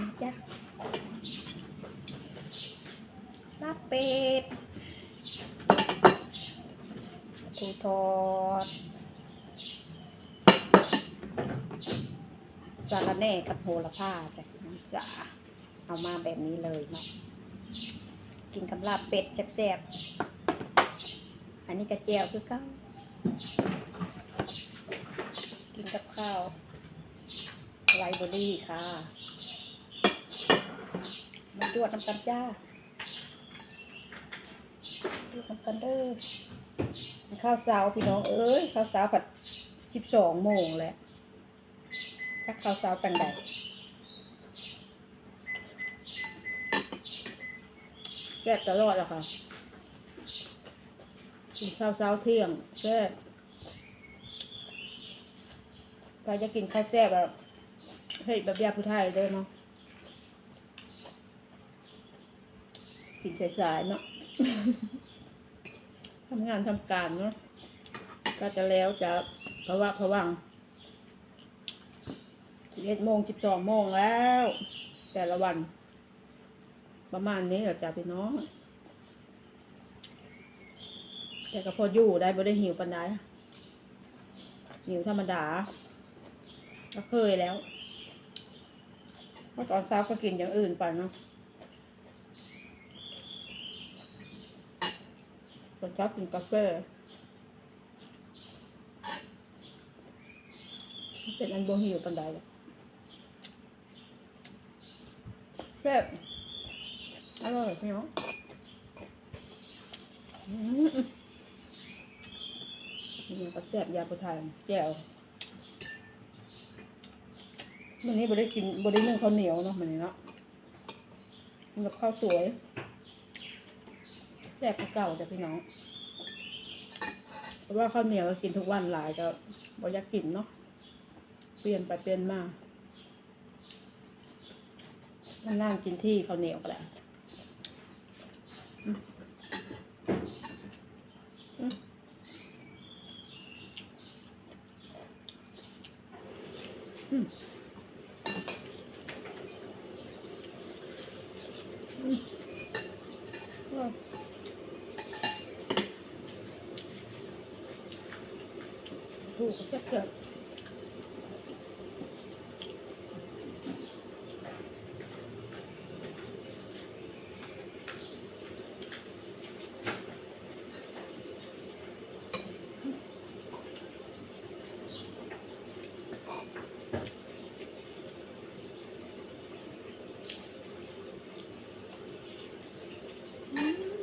นะจ๊ะลาบเป็ดปูทอดสาระแหน่กับโหระพาจ้ะจ๋าเอามาแบบนี้เลยเนาะกินกับลาบเป็ดแซ่บๆอันนี้กระเจียวคือเก้ากินกับข้าวไวเบอรี่ค่ะ มาดวดน้ำกันจ้าดวดน้ำกันเด้อข้าวสาวพี่น้องเอ้ยข้าวสาวผัดสิบสองโมงแล้วถ้าข้าวสาวจังใดแซ่บตลอดแล้วค่ะกินข้าวเช้าเที่ยงแซ่บใครจะกินข้าวแซ่บแบบเฮ้ยแบบยาผู้ไทยเลยเนาะ กินสายๆเนาะทำงานทำการเนาะก็จะแล้วจะเพราะว่าเพราะวังสิบเอ็ดโมงสิบสองโมงแล้ว แต่ละวัน ประมาณนี้เหรอจ้ะพี่น้อง แต่ก็พออยู่ได้บ่ได้หิวปันไดหิวธรรมดา ก็เคยแล้วเมื่อตอนเช้าก็กินอย่างอื่นไปเนาะ คนชอบกินกาแฟเป็นอันโบหิวปันใดเลยแซ่บอร่อยพี่น้องอืมนี่ก็แซ่บยาปูไทยแจ่ววันนี้บ่ได้กินบ่ได้นึ่งข้าวเหนียวเนาะมันนี้เนาะกินกับข้าวสวยแซ่บกว่าเก่าจ้ะพี่น้อง ว่าข้าวเหนียวกินทุกวันหลายก็บ่อยากกินเนาะเปลี่ยนไปเปลี่ยนมามันนั่งกินที่ข้าวเหนียวก็แหละอืม Ooh, it's effective. Mm-hmm.